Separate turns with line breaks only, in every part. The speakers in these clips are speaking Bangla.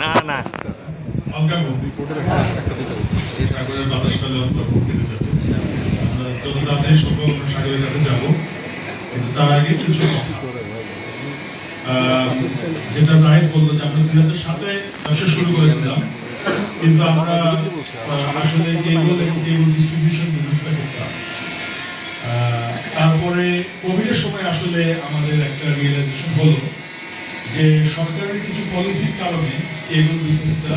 না না।
যেটা রায় বলল যে আমরা দুই হাজার সাতে ব্যবসা শুরু করেছিলাম কিন্তু আমরা আসলে কেবল এবং কেবল ডিস্ট্রিবিউশন বিজনেসটা করতাম তারপরে কোভিডের সময় আসলে আমাদের একটা রিয়েলাইজেশন হলো যে সরকারের কিছু পলিসির কারণে কেবল বিজনেসটা।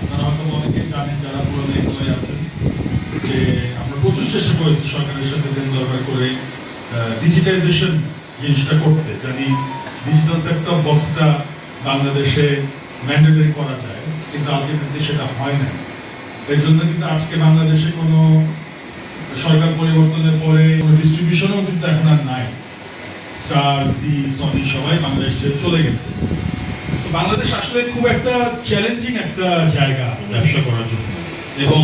আপনারা হয়তো অনেকে জানেন, যারা পুরনো আছেন, যে আমরা প্রচুর চেষ্টা করেছি সরকারের সাথে দরকার করে ডিজিটাইজেশন জিনিসটা করতে যদি ডিজিটাল সেক্টর বক্সটা বাংলাদেশে ম্যান্ডেটরি করা যায়, কিন্তু আলটিমেটলি সেটা হয় না এর জন্য কিন্তু আজকে বাংলাদেশে কোনো সরকার পরিবর্তনের পরে ডিস্ট্রিবিউশনও কিন্তু এখন আর নাই সি সনি বাংলাদেশ চলে গেছে। বাংলাদেশ আসলে খুব একটা চ্যালেঞ্জিং একটা জায়গা ব্যবসা করার জন্য। এবং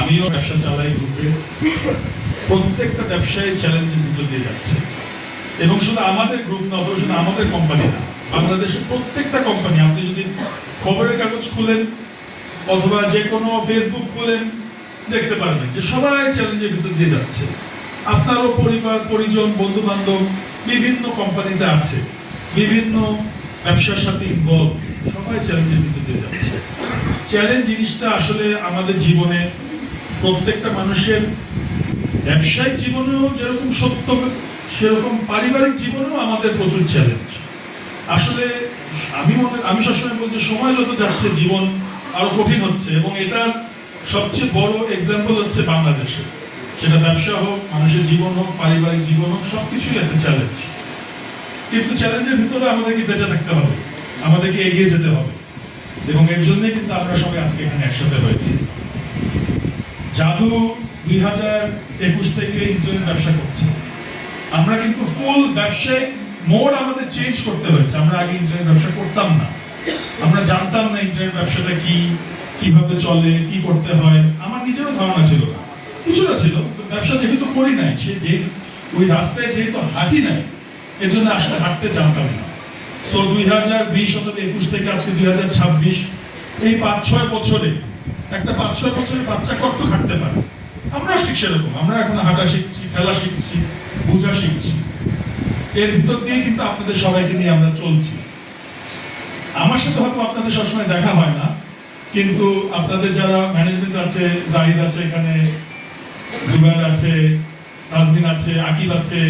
আমিও ব্যবসা চালাই গ্রুপে। প্রত্যেকটা ব্যবসায়ী চ্যালেঞ্জের ভিতর দিয়ে যাচ্ছে। এবং শুধু আমাদের গ্রুপ না, অথবা শুধু আমাদের কোম্পানি না, বাংলাদেশের প্রত্যেকটা কোম্পানি আপনি যদি খবরের কাগজ খুলেন, অথবা যে কোনো ফেসবুক খুলেন, দেখতে পারবেন যে সবাই চ্যালেঞ্জের ভিতর দিয়ে যাচ্ছে। আপনারও পরিবার, পরিজন বন্ধু বান্ধব বিভিন্ন কোম্পানিতে আছে, বিভিন্ন ব্যবসার সাথে ইনভলভ সবাই চ্যালেঞ্জের ভিতর যাচ্ছে। চ্যালেঞ্জ জিনিসটা আসলে আমাদের জীবনে প্রত্যেকটা মানুষের ব্যবসায়িক জীবনেও যেরকম সত্য, সেরকম পারিবারিক জীবনেও আমাদের প্রচুর চ্যালেঞ্জ আসলে আমি মনে, আমি সবসময় বলছি, সময় যত যাচ্ছে, জীবন আরও কঠিন হচ্ছে এবং এটার সবচেয়ে বড় এক্সাম্পল হচ্ছে বাংলাদেশে। সেটা ব্যবসা হোক, মানুষের জীবন হোক, পারিবারিক জীবন হোক, সবকিছুই একটা চ্যালেঞ্জ কিন্তু চ্যালেঞ্জের ভিতরে আমাদেরকে বেঁচে থাকতে হবে, আমাদেরকে এগিয়ে যেতে হবে। এবং এর জন্যই কিন্তু আমরা সবাই আজকে এখানে একসাথে হয়েছি জাদু দুই হাজার একুশ থেকে ইন্টারনেট ব্যবসা করছে। আমরা কিন্তু ফুল ব্যবসায় মোড আমাদের চেঞ্জ করতে হয়েছে। আমরা আগে ইন্টারনেট ব্যবসা করতাম না। আমরা জানতাম না ইন্টারনেট ব্যবসাটা কি, কীভাবে চলে, কি করতে হয়। আমার নিজেরও ধারণা ছিল না। কিছুটা ছিল ব্যবসা যেহেতু করি নাই, সে যে ওই রাস্তায় যেহেতু হাঁটি নাই এর জন্য আসলে হাঁটতে জানতাম না। সো দুই হাজার বিশ অথবা একুশ থেকে আজকে দুই হাজার ছাব্বিশ, এই পাঁচ, ছয় বছরে, একটা পাঁচ, ছয় বছরের বাচ্চা কত হাঁটতে পারে? আমরা ঠিক সেরকম, আমরা এখন হাঁটা শিখছি, খেলা শিখছি, বোঝা শিখছি। এর ভিতর দিয়ে কিন্তু আপনাদের সবাইকে নিয়ে আমরা চলছি। আমার সাথে হয়তো আপনাদের সবসময় দেখা হয় না, কিন্তু আপনাদের যারা ম্যানেজমেন্ট আছে, জাহিদ আছে এখানে জুবাইর আছে তাজমিন আছে, আকিব আছে,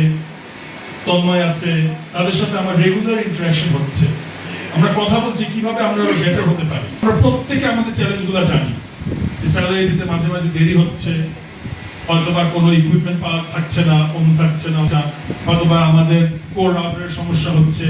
তন্ময় আছে, তাদের সাথে আমার রেগুলার ইন্টারাকশন হচ্ছে। আমরা কথা বলছি, কীভাবে আমরা বেটার হতে পারি? আমরা প্রত্যেকে আমাদের চ্যালেঞ্জগুলো জানি। স্যালারি দিতে মাঝে মাঝে দেরি হচ্ছে, হয়তোবা কোনো ইকুইপমেন্ট পাওয়া থাকছে না অন্য থাকছে না। হয়তোবা আমাদের কোর রাউটারের সমস্যা হচ্ছে